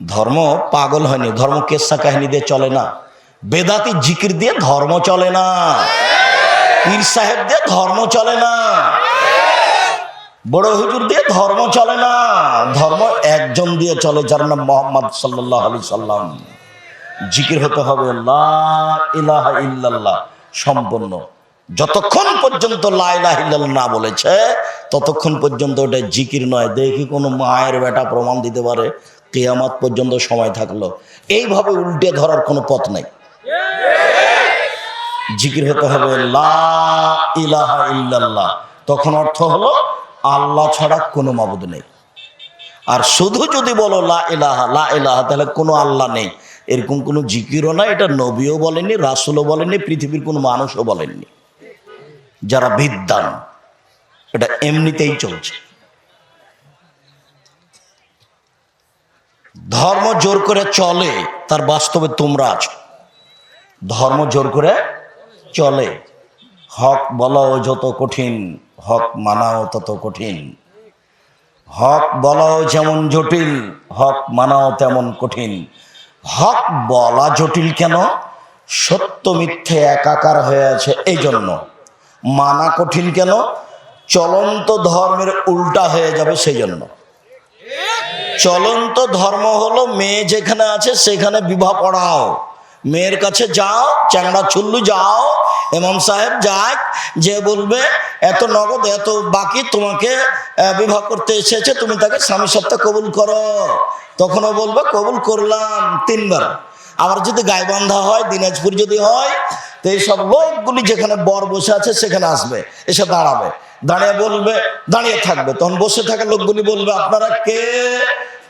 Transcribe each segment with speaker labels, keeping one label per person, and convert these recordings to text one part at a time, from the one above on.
Speaker 1: ধর্ম পাগল হয়নি, ধর্ম কেসা কাহিনী দিয়ে চলে না। বেদাতি জিকির দিয়ে ধর্ম চলে না। পীর সাহেব দিয়ে ধর্ম চলে না। বড় হুজুর দিয়ে ধর্ম চলে না। ধর্ম একজন দিয়ে চলে, যার নাম মোহাম্মদ সাল্লাহ আলি সাল্লাম। জিকির হতে হবে ইল্লাল্লাহ, সম্পূর্ণ। যতক্ষণ পর্যন্ত লা ইলাহা ইল্লাল্লাহ না বলেছে, ততক্ষণ পর্যন্ত ওটা জিকির নয়। দেখি কোনো মায়ের বেটা প্রমাণ দিতে পারে। কেয়ামাত পর্যন্ত সময় থাকল। এইভাবে উল্টে ধরার কোনো পথ নেই। জিকির হতে হবে ইলাহা ইল্লাল্লাহ। তখন অর্থ হলো, আল্লাহ ছাড়া কোনো মাবুদ নেই। আর শুধু যদি বলো, লা ইলাহা লা ইলাহা, তাহলে কোনো আল্লাহ নেই। এরকম কোনো জিকিরও না এটা নবীও বলেনি রাসুলও বলেনি পৃথিবীর কোনো মানুষও বলেননি। যারা বিদ্যান এটা এমনিতেই চলছে। ধর্ম জোর করে চলে, তার বাস্তবে তোমরা আছো। ধর্ম জোর করে চলে। হক বলাও যত কঠিন, হক মানাও তত কঠিন। হক বলাও যেমন জটিল, হক মানাও তেমন কঠিন। হক বলা জটিল কেন? সত্য মিথ্যে একাকার হয়ে আছে এই জন্য মানা কঠিন কেন? চলন্ত ধর্মের উল্টা হয়ে যাবে সেই জন্য চলন্ত ধর্ম হলো মেয়ে যেখানে আছে সেখানে বিবাহ পড়াও মেয়ের কাছে যাও, চ্যাংড়া চুল্লু যাও এমাম সাহেব যাক, যে বলবে, এত নগদ, এত বাকি, তোমাকে বিবাহ করতে এসেছে, তুমি তাকে স্বামী সত্তা কবুল করো। তখনও বলবে, কবুল করলাম তিনবার। আবার যদি গাইবান্ধা হয়, দিনাজপুর যদি হয় তো এইসব লোকগুলি যেখানে বর বসে আছে, সেখানে আসবে, এসে দাঁড়াবে। দাঁড়িয়ে বলবে, দাঁড়িয়ে থাকবে। তখন বসে থাকা লোকগুলি বলবে, আপনারা কে?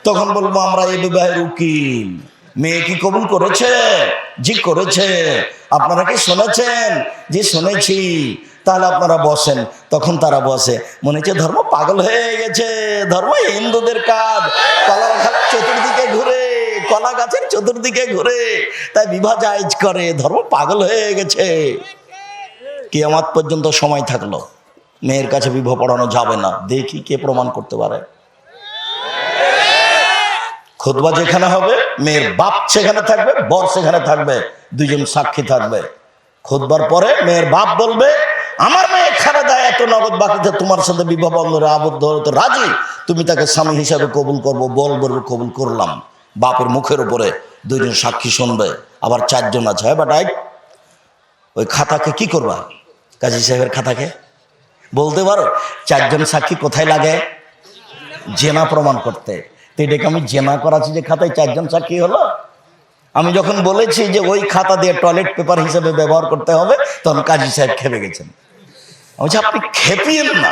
Speaker 1: তখন বলব, আমরা এই বিবাহের উকিল। মেয়ে কি কবুল করেছে? জি, করেছে। আপনারা কি শুনেছেন? জি, শুনেছি। তাহলে আপনারা বসেন। তখন তারা বসে। মনে হচ্ছে ধর্ম পাগল হয়ে গেছে। ধর্ম হিন্দুদের কাজ। চতুর্দিকে ঘুরে কলা গাছের চতুর্দিকে ঘুরে, তাই বিবাহ জায়জ করে, ধর্ম পাগল হয়ে গেছে। কিয়ামাত পর্যন্ত সময় থাকল, মেয়ের কাছে বিবাহ পড়ানো যাবে না। দেখি কে প্রমাণ করতে পারে। খুতবা যেখানে হবে, মেয়ের বাপ সেখানে থাকবে, বর সেখানে থাকবে দুজন সাক্ষী থাকবে। খুতবার পরে মেয়ের বাপ বলবে, আমার মেয়ে খারাপ দেয় এত নগদ বাকিতে তোমার সাথে বিবাহ বন্ধনে আবদ্ধ হতে রাজি? তুমি তাকে স্বামী হিসাবে কবুল করব, বল বলব, কবুল করলাম। বাপের মুখের উপরে দুইজন সাক্ষী শুনবে, আবার চারজন আছে। হ্যাঁ বাটাই, ওই খাতাকে কি করবা? কাজী সাহেবের খাতাকে? বলতে পারো, চারজন সাক্ষী কোথায় লাগে? জেনা প্রমাণ করতে। তো এটাকে আমি জেনা করাচ্ছি যে খাতায় চারজন সাক্ষী হলো। আমি যখন বলেছি যে ওই খাতা দিয়ে টয়লেট পেপার হিসেবে ব্যবহার করতে হবে, তখন কাজী সাহেব খেপে গেছেন। বলছি, আপনি খেপিয়েন না।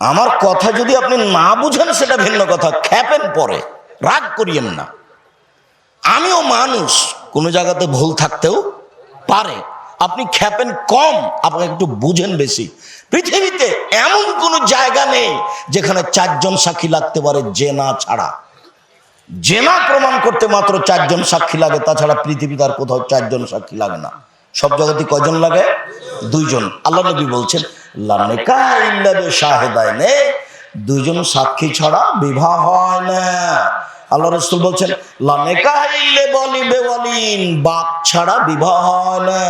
Speaker 1: আমার কথা যদি আপনি না বুঝেন, সেটা ভিন্ন কথা। খেপেন পরে। রাগ করিয়েন না। আমিও মানুষ, কোনো জায়গাতে ভুল থাকতেও পারে। আপনি খেপেন কম, আপনাকে একটু বুঝেন বেশি। পৃথিবীতে এমন কোনো জায়গা নেই যেখানে চারজন সাক্ষী লাগতে পারে জেনা ছাড়া। জেনা প্রমাণ করতে মাত্র চারজন সাক্ষী লাগে, তাছাড়া পৃথিবীতে আর কোথাও চারজন সাক্ষী লাগে না। সব জগতে কয়জন লাগে? দুইজন। আল্লাহ নবী বলছেন লানেকা ইল্লাবে শাহেদায় নে দুইজন সাক্ষী ছাড়া বিবাহ হয় না। আল্লাহ রসুল বলছেন বলি বেওয়ালিন বাপ ছাড়া বিবাহ হয় না।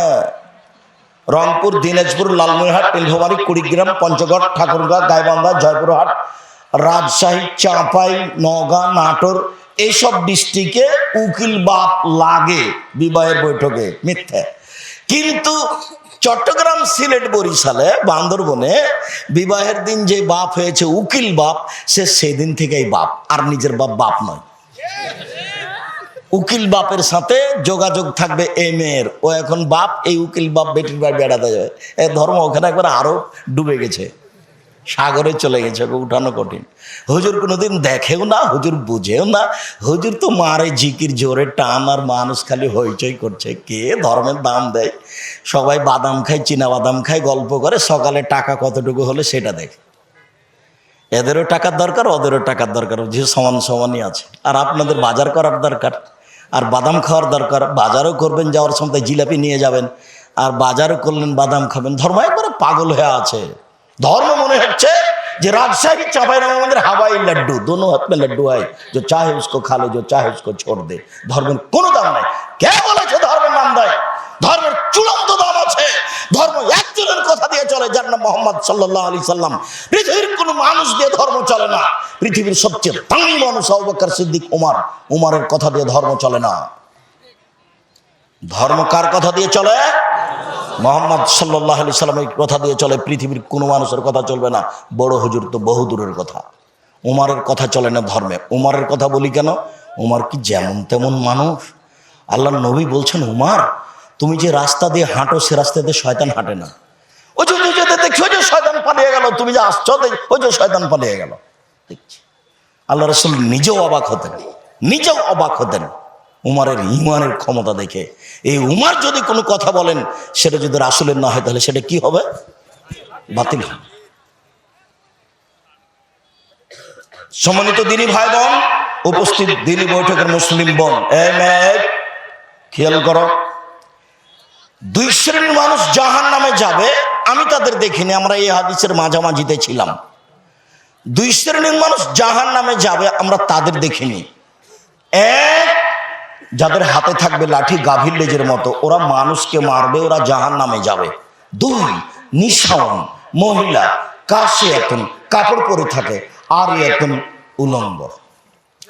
Speaker 1: রংপুর, দিনাজপুর, লালমনিরহাট নীলফামারী কুড়িগ্রাম, পঞ্চগড়, ঠাকুরগাঁ, গাইবান্ধা, জয়পুরহাট, রাজশাহী, চাঁপাই, নওগাঁ, নাটোর এইসব ডিস্ট্রিক্টে উকিল বাপ লাগে বিবাহের বৈঠকে, মিথ্যে। কিন্তু চট্টগ্রাম সিলেট বরিশালে, বান্দরবনে বিবাহের দিন যে বাপ হয়েছে, উকিল বাপ, সে সেদিন থেকেই বাপ, আর নিজের বাপ বাপ নয়। উকিল বাপের সাথে যোগাযোগ থাকবে এই মেয়ের। ও এখন বাপ, এই উকিল বাপ বেটির বাড়ি বেড়াতে যাবে। এ ধর্ম ওখানে একবার আরও ডুবে গেছে। সাগরে চলে গেছে, ওকে উঠানো কঠিন। হুজুর কোনোদিন দেখেও না, হুজুর বুঝেও না। হুজুর তো মারে জিকির জোরে টান, আর মানুষ খালি হইচই করছে। কে ধর্মের দাম দেয়? সবাই বাদাম খায় চীনা বাদাম খায়, গল্প করে, সকালে টাকা কতটুকু হলে সেটা দেখে। এদেরও টাকার দরকার, ওদেরও টাকার দরকার, যে সমান সমানই আছে। আর আপনাদের বাজার করার দরকার, আর বাদাম খাওয়ার দরকার, বাজারও করবেন, যাওয়ার সময় জিলাপি নিয়ে যাবেন, আর বাজারও করলেন, বাদাম খাবেন। ধর্ম একবারে পাগল হয়ে আছে। ধর্ম মনে হচ্ছে যে রাজশাহী, চাপাই নাম আমাদের হাওয়াই লাড্ডু, দোনো হাত মেয়ে লাড্ডু হয়, যে চাহে উসকো খালে যে চাহে উসকো ছোড় দে। ধর্মের কোনো দাম নাই। কে বলেছে ধর্মের নাম দেয়? ধর্মের চূড়ান্ত দাম আছে। ধর্ম একজনের কথা দিয়ে চলে, যার নাম মোহাম্মদ সাল্লাহ আলি সাল্লাম। পৃথিবীর কোনো মানুষ দিয়ে ধর্ম চলে না। পৃথিবীর সবচেয়ে দামি মানুষ আবাকার সিদ্দিক উমার। উমারের কথা দিয়ে ধর্ম চলে না। ধর্ম কার কথা দিয়ে চলে? মোহাম্মদ সাল্লাহ আলি সাল্লামের কথা দিয়ে চলে, পৃথিবীর কোনো মানুষের কথা চলবে না। বড় হুজুর তো বহু দূরের কথা। উমারের কথা চলে না ধর্মে। উমারের কথা বলি কেন? উমার কি যেমন তেমন মানুষ। আল্লাহ নবী বলছেন, উমার, তুমি যে রাস্তা দিয়ে হাঁটো, সে রাস্তা দিয়ে শয়তান হাঁটে না। ওই যে যেতে দেখছ ওই যে শয়তান পালিয়ে গেল। তুমি যে আসছো ওই যে শয়তান পালিয়ে গেল। দেখছি। আল্লাহ রসুল নিজেও অবাক হতেন। নিজেও অবাক হতেন। উমারের ইমানের ক্ষমতা দেখে। এই উমার যদি কোনো কথা বলেন, সেটা যদি রাসুলের না হয়, তাহলে সেটা কি হবে? বাতিল হবে। সম্মানিত ভাই বোন উপস্থিত দিনী বৈঠকের মুসলিম বোন খেয়াল করো, দুই শ্রেণির মানুষ জাহান নামে যাবে, আমি তাদের দেখিনি, আমরা এই হাদিসের মাঝামাঝিতে ছিলাম। দুই শ্রেণির মানুষ জাহান নামে যাবে, আমরা তাদের দেখিনি। এক যাদের হাতে থাকবে লাঠি গাভীর লেজের মতো, ওরা মানুষকে মারবে, ওরা জাহান নামে যাবে। দুই নিঃসাওন মহিলা, কাশে এখন কাপড় পরে থাকে, আর এখন উলঙ্গ।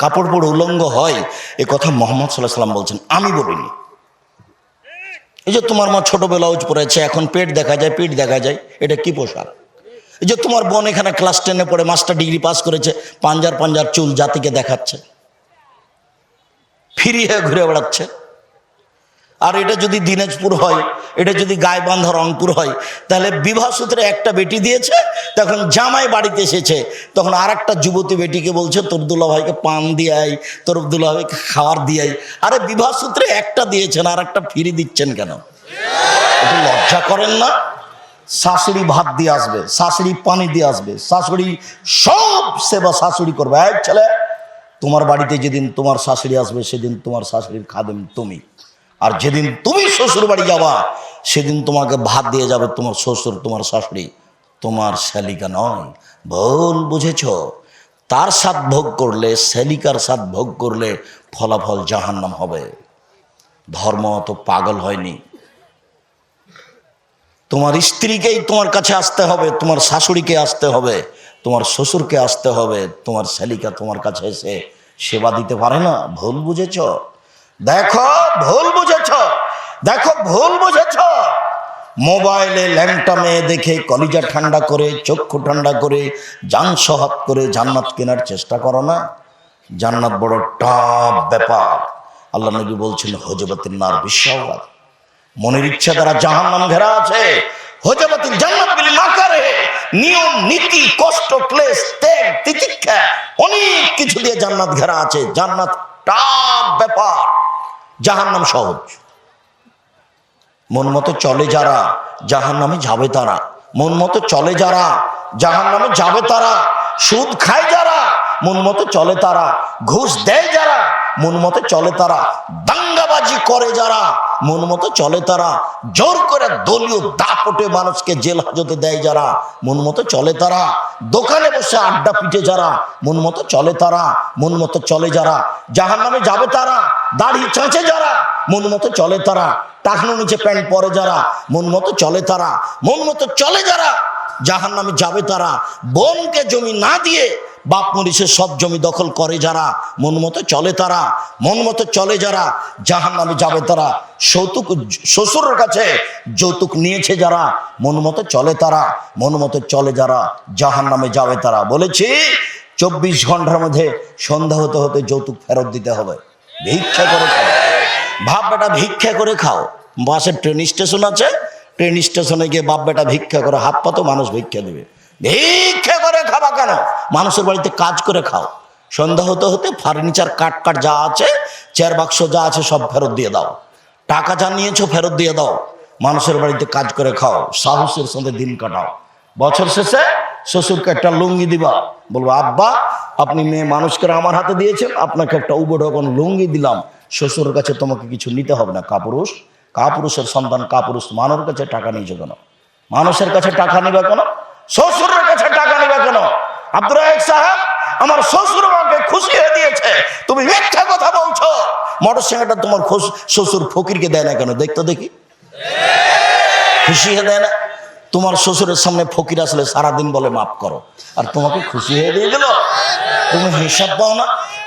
Speaker 1: কাপড় পরে উলঙ্গ হয়, এ কথা মোহাম্মদ সাল্লাহ সাল্লাম বলছেন, আমি বলিনি। এই যে তোমার মা ছোট ব্লাউজ পরেছে, এখন পেট দেখা যায় পিঠ দেখা যায়, এটা কি পোশাক? এই যে তোমার বোন এখানে ক্লাস টেনে পড়ে, মাস্টার ডিগ্রি পাস করেছে, পাঞ্জার পাঞ্জার চুল জাতিকে দেখাচ্ছে। ফিরি হয়ে ঘুরে বেড়াচ্ছে। আর এটা যদি দিনাজপুর হয়, এটা যদি গায়বান্ধা রংপুর হয়, তাহলে বিবাহ সূত্রে একটা বেটি দিয়েছে, তখন জামাই বাড়িতে এসেছে। তখন আর একটা যুবতী বেটিকে বলছে, তোর দুলা ভাইকে পান দিয়াই তোর দুলা ভাইকে খাওয়ার দিয়াই আরে বিবাহ সূত্রে একটা দিয়েছেন, আর একটা ফিরি দিচ্ছেন কেন? একটু লজ্জা করেন না। শাশুড়ি ভাত দিয়ে আসবে, শাশুড়ি পানি দিয়ে আসবে, শাশুড়ি সব সেবা শাশুড়ি করবে। এক ছেলে তোমার বাড়িতে যেদিন তোমার শাশুড়ি আসবে, সেদিন তোমার শাশুড়ির খাদেম তুমি। আর যেদিন তুমি শ্বশুর বাড়ি যাবা, সেদিন তোমাকে ভাত দিয়ে যাবে তোমার শ্বশুর, তোমার শাশুড়ি। তোমার শালিকা নয়। ভুল বুঝেছ? তার স্বাদ ভোগ করলে, শালিকার স্বাদ ভোগ করলে ফলাফল জাহান্নাম হবে। ধর্ম তো পাগল হয়নি। তোমার স্ত্রীকেই তোমার কাছে আসতে হবে, তোমার শাশুড়িকে আসতে হবে। তোমার শ্বশুরকে আসতে হবে, তোমার শালিকা তোমার কাছে এসে সেবা দিতে পারে না, ভুল বুঝেছ? দেখো, ভুল বুঝেছ, দেখো, ভুল বুঝেছ। মোবাইলে ল্যাংটা মেয়ে দেখে কলিজা ঠান্ডা করে, চক্ষু ঠান্ডা করে, যান সহাত করে জান্নাত কেনার চেষ্টা করো না। জান্নাত বড় টাপ ব্যাপার। আল্লাহ নবী বলছেন হজবতের নার বিশ্বাস মনের ইচ্ছা দ্বারা জাহান ঘেরা আছে হজবতিল জান্নাত বিল মাকারে নিয়ম নীতি কষ্ট ক্লেশ ত্যাগ তিতিক্ষা অনেক কিছু দিয়ে জান্নাত ঘেরা আছে জান্নাত টাপ ব্যাপার জাহান নাম সহজ মন মতো চলে যারা জাহান নামে যাবে তারা মন মতো চলে যারা জাহান নামে যাবে তারা সুদ খায় যারা মন মতো চলে তারা ঘুষ দেয় যারা মন মতো চলে তারা। দাঙ্গাবাজি করে যারা, মন মতো চলে তারা। জোর করে দলীয় দাপটে মানুষকে জেল হাজতে দেয় যারা, মন মতো চলে তারা। দোকানে বসে আড্ডা পিটে যারা, মন মতো চলে তারা। মন মতো চলে যারা জাহান নামে যাবে তারা। দাড়ি চাঁচে যারা, মন মতো চলে তারা। টাকনো নিচে প্যান্ট পরে যারা, মন মতো চলে তারা। মন মতো চলে যারা জাহান নামে যাবে তারা। বোনকে জমি না দিয়ে বাপ মরিছে, সব জমি দখল করে যারা। মন মতো চলে তারা, মন মতো চলে যারা জাহান নামে যাবে তারা। সৌতুক শ্বশুরের কাছে যৌতুক নিয়েছে যারা, মন মতো চলে তারা, মন মতো চলে যারা জাহান নামে যাবে তারা। বলেছি, চব্বিশ ঘণ্টার মধ্যে সন্ধ্যা হতে হতে যৌতুক ফেরত দিতে হবে। ভিক্ষা করে খাও। ভাব বেটা ভিক্ষা করে খাও। বাসের ট্রেন স্টেশন আছে, ট্রেন স্টেশনে গিয়ে বাপ বেটা ভিক্ষা করে হাত পাতো মানুষ ভিক্ষা দেবে। ভিক্ষা করে খাবা কেন? মানুষের বাড়িতে কাজ করে খাও। সন্ধ্যা হতে হতে ফার্নিচার কাট কাট যা আছে চেয়ার বাক্স যা আছে সব ফেরত দিয়ে দাও। টাকা যা নিয়েছো ফেরত দিয়ে দাও। মানুষের বাড়িতে কাজ করে খাও। সাহসের সঙ্গে দিন কাটাও। বছর শেষে শ্বশুরকে একটা লুঙ্গি দিবা। বলব, আব্বা, আপনি মেয়ে মানুষকে আমার হাতে দিয়েছেন। আপনাকে একটা উবঢকন লুঙ্গি দিলাম। শ্বশুরের কাছে তোমাকে কিছু নিতে হবে না, কাপুরুষ। কাপুরুষের সন্তান কাপুরুষ। মানুষের কাছে টাকা নিয়েছে কেন? মানুষের কাছে টাকা নিবে কেন? শ্বশুরের কাছে টাকা নিবে কেন? আব্দুর সাহেব, আমার শ্বশুর আমাকে খুশি হয়ে দিয়েছে। তুমি মিথ্যা কথা বলছো। মোটর সাইকেলটা তোমার শ্বশুর ফকিরকে দেয় না কেন? দেখতো দেখি। খুশি হয়ে দেয় না। তোমার শ্বশুরের সামনে ফকির আসলে সারাদিন বলে মাফ করো। আর তোমাকে খুশি হয়ে দিয়ে গেল তুমি হিসাব পাও না।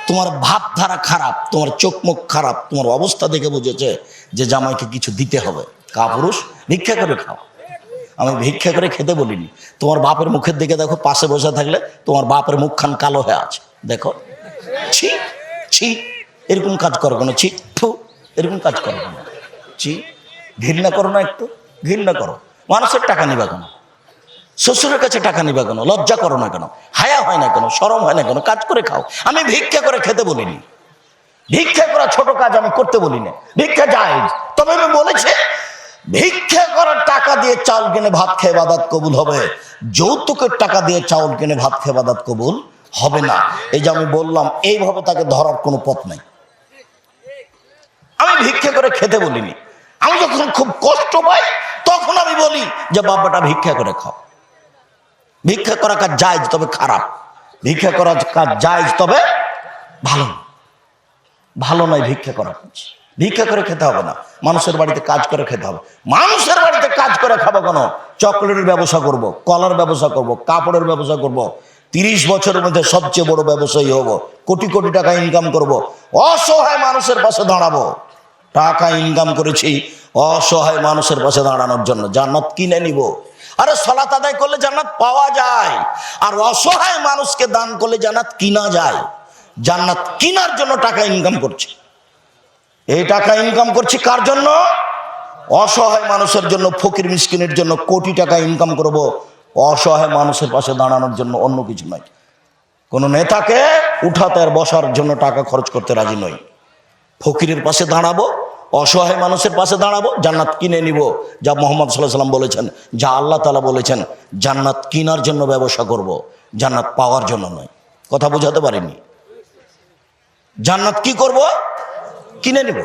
Speaker 1: তোমার ভাবধারা খারাপ, তোমার চোখ মুখ খারাপ, তোমার অবস্থা দেখে বুঝেছে যে জামাইকে কিছু দিতে হবে। কাপুরুষ, ভিক্ষা করে খাও। আমি ভিক্ষা করে খেতে বলিনি। তোমার বাপের মুখের দিকে দেখো, পাশে বসে থাকলে তোমার বাপের মুখখান কালো হয়ে আছে। দেখো। ছি ছি, এরকম কাজ করো কেন? ছি, থু, এরকম কাজ করো কেন? ছি, ঘৃণা করো না একটু, ঘৃণা করো। মানুষের টাকা নিবা কেন? শ্বশুরের কাছে টাকা নিবা কেন? লজ্জা করো না কেন? হায়া হয় না কেন? সরম হয় না কেন? কাজ করে খাও। আমি ভিক্ষা করে খেতে বলিনি। ভিক্ষা করা ছোট কাজ আমি করতে বলি না ভিক্ষা যায়। তবে আমি বলেছি ভিক্ষা করার টাকা দিয়ে চাউল কিনে ভাত খেয়ে বাদাত কবুল হবে? যৌতুকের টাকা দিয়ে চাউল কিনে ভাত খেয়ে বাদাত কবুল হবে না। এই যে আমি বললাম, এইভাবে তাকে ধরার কোনো পথ নাই। আমি ভিক্ষা করে খেতে বলিনি। আমি যখন খুব কষ্ট পাই, তখন আমি বলি যে, বাবাটা, ভিক্ষা করে খাও। ভিক্ষা করা কাজ জায়জ, তবে খারাপ। ভিক্ষা করা কাজ জায়জ, তবে ভালো ভালো নয় ভিক্ষা করা কাজ। ভিক্ষা করে খেতে হবে না। মানুষের বাড়িতে কাজ করে খেতে হবে। মানুষের বাড়িতে কাজ করে খাব কেন? চকলেটের ব্যবসা করব, কলার ব্যবসা করব, কাপড়ের ব্যবসা করব। তিরিশ বছরের মধ্যে সবচেয়ে বড় ব্যবসায়ী হব, কোটি কোটি টাকা ইনকাম করব, অসহায় মানুষের পাশে দাঁড়াবো। টাকা ইনকাম করেছি, অসহায় মানুষের পাশে দাঁড়ানোর জন্য জান্নাত কিনে নিব। আরে সলাত আদায় করলে জান্নাত পাওয়া যায়, আর অসহায় মানুষকে দান করলে জান্নাত কিনা যায়। জান্নাত কিনার জন্য টাকা ইনকাম করছে। এই টাকা ইনকাম করছি কার জন্য? অসহায় মানুষের জন্য, ফকির মিসকিনের জন্য কোটি টাকা ইনকাম করব। অসহায় মানুষের পাশে দাঁড়ানোর জন্য অন্য কিছু নয়। কোনো নেতাকে উঠাতে আর বসার জন্য টাকা খরচ করতে রাজি নই। ফকিরের পাশে দাঁড়াবো, অসহায় মানুষের পাশে দাঁড়াবো, জান্নাত কিনে নিব। যা মোহাম্মদ সাল্লাহ সাল্লাম বলেছেন, যা আল্লাহ তালা বলেছেন, জান্নাত কিনার জন্য ব্যবসা করব। জান্নাত পাওয়ার জন্য নয়। কথা বোঝাতে পারিনি? জান্নাত কি করব? কিনে নিব।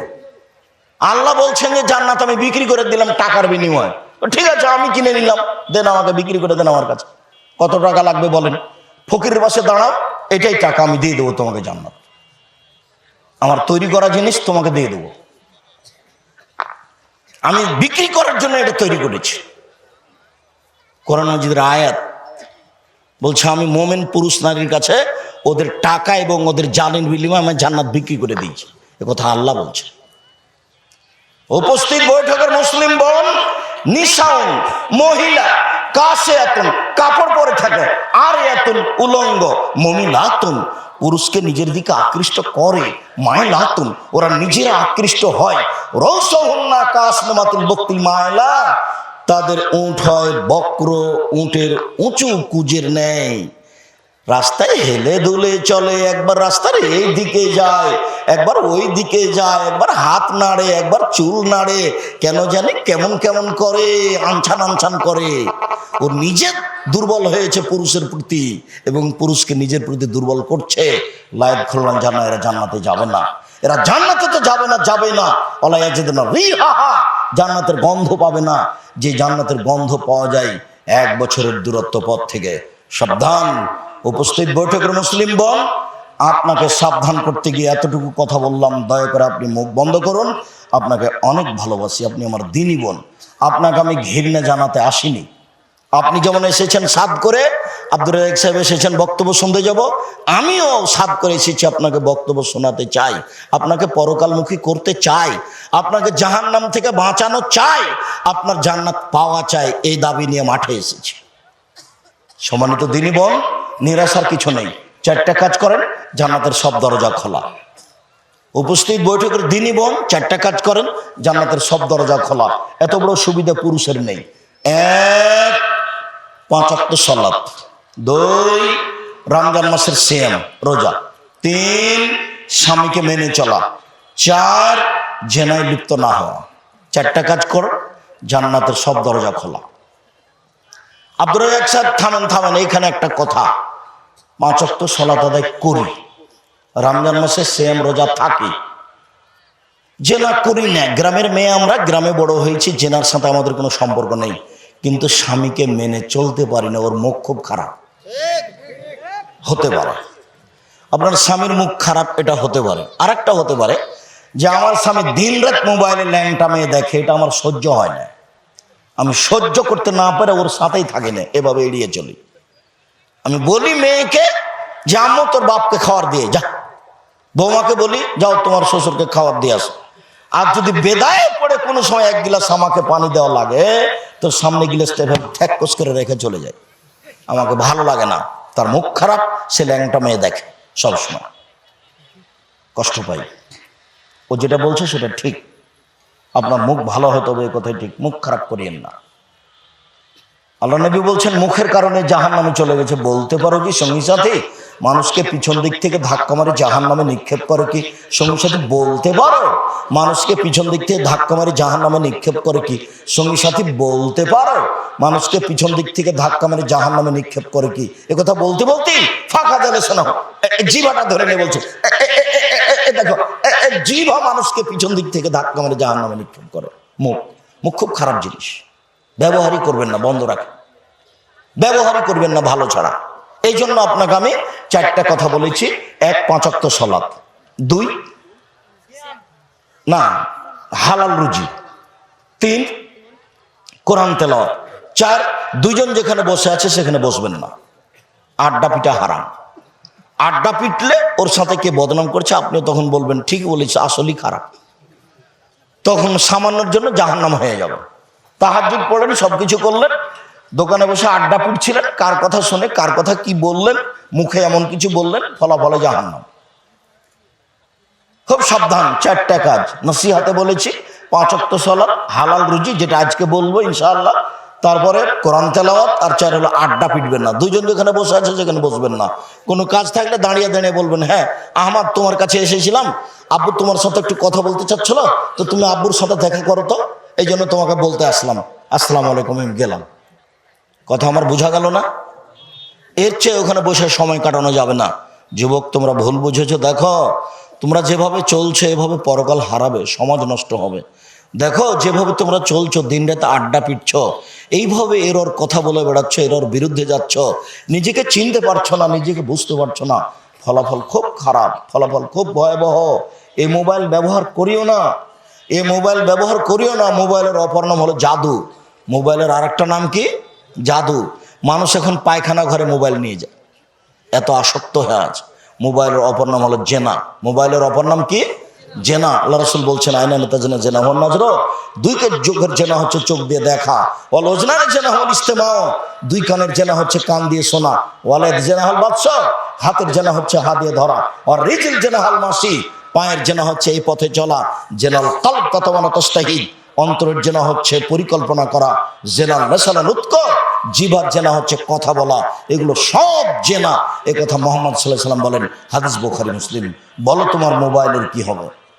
Speaker 1: আল্লাহ বলছেন যে, জান্নাত আমি বিক্রি করে দিলাম টাকার বিনিময়ে। ঠিক আছে, আমি কিনে নিলাম, দেন আমাকে বিক্রি করে দেন আমার কাছে। কত টাকা লাগবে বলেন? ফকিরের পাশে দাঁড়াও, এটাই টাকা আমি দিয়ে দেবো তোমাকে জান্নাত। আমার তৈরি করা জিনিস তোমাকে দিয়ে দেবো। আমি বিক্রি করার জন্য এটা তৈরি করেছি। কোরআন মজিদের আয়াত বলছে, আমি মোমেন পুরুষ নারীর কাছে ওদের টাকা এবং ওদের জানের বিনিময়ে আমি জান্নাত বিক্রি করে দিয়েছি। কথা আল্লাহ বলছে উপস্থিত বৈঠকের মুসলিম বোন নিশাউন, মহিলা কাশে এতন, কাপড় পরে থাকে, আর এতন, উলঙ্গ, মমিলাতুন, পুরুষকে নিজের দিকে আকৃষ্ট করে, মায়লাতুন, ওরা নিজেরা আকৃষ্ট হয়। রৌসহন্না কাসনমাতুল বক্তি মায়লা, তাদের উঁট হয় বক্র, উঁটের উঁচু কুজের নেয় রাস্তায় হেলে দুলে চলে, একবার রাস্তার এই দিকে যায়, একবার ওই দিকে যায়, একবার হাত নাড়ে, একবার চুল নাড়ে, কেন জানি কেমন কেমন করে, আনছান আনছান করে। ও নিজে দুর্বল হয়েছে পুরুষের প্রতি এবং পুরুষকে নিজের প্রতি দুর্বল করছে। লাইট খুললাম জানা, এরা জান্নাতে যাবে না। এরা জান্নাতে তো যাবে না যাবে না। অলাইয়া যেতে না রি হা হা জান্নাতের গন্ধ পাবে না। যে জান্নাতের গন্ধ পাওয়া যায় এক বছরের দূরত্ব পথ থেকে। সাবধান উপস্থিত বৈঠকের মুসলিম বল আপনাকে সাবধান করতে গিয়ে এতটুকু কথা বললাম, দয়া করে আপনি মুখ বন্ধ করুন। আপনাকে অনেক ভালোবাসি, আপনি আমার দিনই বোন। আপনাকে আমি ঘৃণা জানাতে আসিনি। আপনি যেমন এসেছেন সাদ করে, আব্দুর রাজাক সাহেব এসেছেন বক্তব্য শুনতে যাব। আমিও সাদ করে এসেছি, আপনাকে বক্তব্য শোনাতে চাই। আপনাকে পরকালমুখী করতে চাই। আপনাকে জাহান নাম থেকে বাঁচানো চাই। আপনার জান্নাত পাওয়া চাই, এই দাবি নিয়ে মাঠে এসেছি। সমানিত দিনী বোন নিরাশার কিছু নেই। চারটা কাজ করেন, জান্নাতের সব দরজা খোলা। উপস্থিত বৈঠকের দিনই বোন চারটা কাজ করেন, জান্নাতের সব দরজা খোলা। এত বড় সুবিধা পুরুষের নেই। এক পাঁচাত্তর সলাপ দুই, রমজান মাসের সেম রোজা। তিন, স্বামীকে মেনে চলা। চার, জেনায় লিপ্ত না হওয়া। চারটা কাজ কর, জান্নাতের সব দরজা খোলা। আব্দুর সাহেব, থামেন থামেন, এইখানে একটা কথা। পাঁচ অক্ট সলাত আদায় করি। রমজান মাসে সেম রোজা থাকি। জেনা করি না, গ্রামের মেয়ে আমরা, গ্রামে বড় হয়েছি জেনার সাথে আমাদের কোনো সম্পর্ক নেই। কিন্তু স্বামীকে মেনে চলতে পারি না, ওর মুখ খুব খারাপ। হতে পারে। আপনার স্বামীর মুখ খারাপ, এটা হতে পারে। আরেকটা হতে পারে যে, আমার স্বামী দিন রাত মোবাইলে ল্যাংটা মেয়ে দেখে, এটা আমার সহ্য হয় না। আমি সহ্য করতে না পারে, ওর সাথেই থাকি না, এভাবে এড়িয়ে চলি। আমি বলি, মেয়েকে যে আম্মু তোর বাপকে খাবার দিয়ে, যা। বৌমাকে বলি, যাও তোমার শ্বশুরকে খাবার দিয়ে আসো। আর যদি বেদায় পড়ে কোনো সময় এক গিলাস আমাকে পানি দেওয়া লাগে, তোর সামনে গিলাসটা এভাবে ঠ্যাককস করে রেখে চলে যায়। আমাকে ভালো লাগে না, তার মুখ খারাপ, সে ল্যাংটা মেয়ে দেখে সবসময় কষ্ট পাই। ও যেটা বলছে সেটা ঠিক। আপনার মুখ ভালো হতে হবে এ কথাই ঠিক, মুখ খারাপ করিয়েন না। আল্লাহ নবী বলছেন, মুখের কারণে জাহান নামে চলে গেছে। বলতে পারো কি, সঙ্গী সাথী, মানুষকে পিছন দিক থেকে ধাক্কা মারে জাহান নামে নিক্ষেপ করে কি? সঙ্গী সাথী, বলতে পারো? মানুষকে পিছন দিক থেকে ধাক্কা মারে জাহান নামে নিক্ষেপ করে কি? সঙ্গী সাথী, বলতে পারো? মানুষকে পিছন দিক থেকে ধাক্কা মারে জাহান নামে নিক্ষেপ করে কি? কথা বলতে বলতেই ফাঁকা জালে শোনা জিভাটা ধরে নিয়ে বলছে। দেখো জিভা মানুষকে পিছন দিক থেকে ধাক্কা মারে জাহান নামে নিক্ষেপ করে। মুখ। মুখ খুব খারাপ জিনিস। ব্যবহারই করবেন না, বন্ধ রাখেন। ব্যবহারই করবেন না, ভালো ছাড়া। এই জন্য আপনাকে আমি চারটা কথা বলেছি। এক পাঁচাত্ত সলাৎ দুই, না, হালাল রুজি। তিন, কোরআন তেলাওয়াত। চার, দুইজন যেখানে বসে আছে সেখানে বসবেন না। আড্ডা পিটা হারাম। আড্ডা পিটলে ওর সাথে কে বদনাম করছে আপনি তখন বলবেন, ঠিক বলেছে, আসলেই খারাপ। তখন সামান্যর জন্য জাহান্নাম হয়ে যাবে। তাহাজুদ পড়লেন সব কিছু করলেন, দোকানে বসে আড্ডা পিটছিলেন, কার কথা শুনে, কার কথা কি বললেন, মুখে এমন কিছু বললেন, ফলাফলে জাহান্নাম। খুব সাবধান, চারটা কাজ। নসিহাতে বলেছি পাঁচক্ত সলাপ হালাল রুজি, যেটা আজকে বলব, ইনশাআল্লাহ। তারপরে কোরআন তেলাওয়াত আর চার হলো আড্ডা পিটবেন না। দুইজন যেখানে বসে আছে সেখানে বসবেন না। কোনো কাজ থাকলে দাঁড়িয়ে দাঁড়িয়ে বলবেন হ্যাঁ আহমাদ তোমার কাছে এসেছিলাম। আব্বু তোমার সাথে একটু কথা বলতে চাচ্ছিল, তো তুমি আব্বুর সাথে দেখা করো তো। এই জন্য তোমাকে বলতে আসলাম। আসসালামু আলাইকুম, আমি গেলাম। কথা আমার বোঝা গেল না? এর চেয়ে ওখানে বসে সময় কাটানো যাবে না। যুবক, তোমরা ভুল বুঝেছ। দেখো, তোমরা যেভাবে চলছে, এভাবে পরকাল হারাবে, সমাজ নষ্ট হবে। দেখো, যেভাবে তোমরা চলছো, দিন রাতে আড্ডা পিটছ, এইভাবে এর ওর কথা বলে বেড়াচ্ছ এর ওর বিরুদ্ধে যাচ্ছ, নিজেকে চিনতে পারছ না, নিজেকে বুঝতে পারছ না, ফলাফল খুব খারাপ, ফলাফল খুব ভয়াবহ। এই মোবাইল ব্যবহার করিও না, এ মোবাইল ব্যবহার করিও না, মোবাইলের অপর নাম হলো জাদু। মোবাইলের আরেকটা নাম কি? জাদু। মানুষ এখন পায়খানা ঘরে মোবাইল নিয়ে যায়। এত আসক্ত হয়ে আছে। মোবাইলের অপর নাম হলো জেনা। মোবাইলের অপর নাম কি? জেনা, আল্লাহ রসুল বলছেন আয়না নেতা জেনা জেনা নজর। দুই চোখের জেনা হচ্ছে চোখ দিয়ে দেখা। ওয়াল ওজনার জেনা হল ইস্তেমা দুই কানের জেনা হচ্ছে কান দিয়ে শোনা। ওয়ালেদ জেনা হল বাদশ হাতের জেনা হচ্ছে হাত দিয়ে ধরা। আর রিজিল জেনা হল মাসি। পায়ের জেনা হচ্ছে এই পথে চলা। জেনাল কাল্প ততমানা তস্তাহিদ অন্তরের জেনা হচ্ছে পরিকল্পনা করা। জেনাল নেশালাল উৎক জিভার জেনা হচ্ছে কথা বলা। এগুলো সব জেনা। কথা মোহাম্মদ সাল্লাহ সাল্লাম বলেন, হাদিস বোখারি, মুসলিম। বলো তোমার মোবাইলের কি হবে?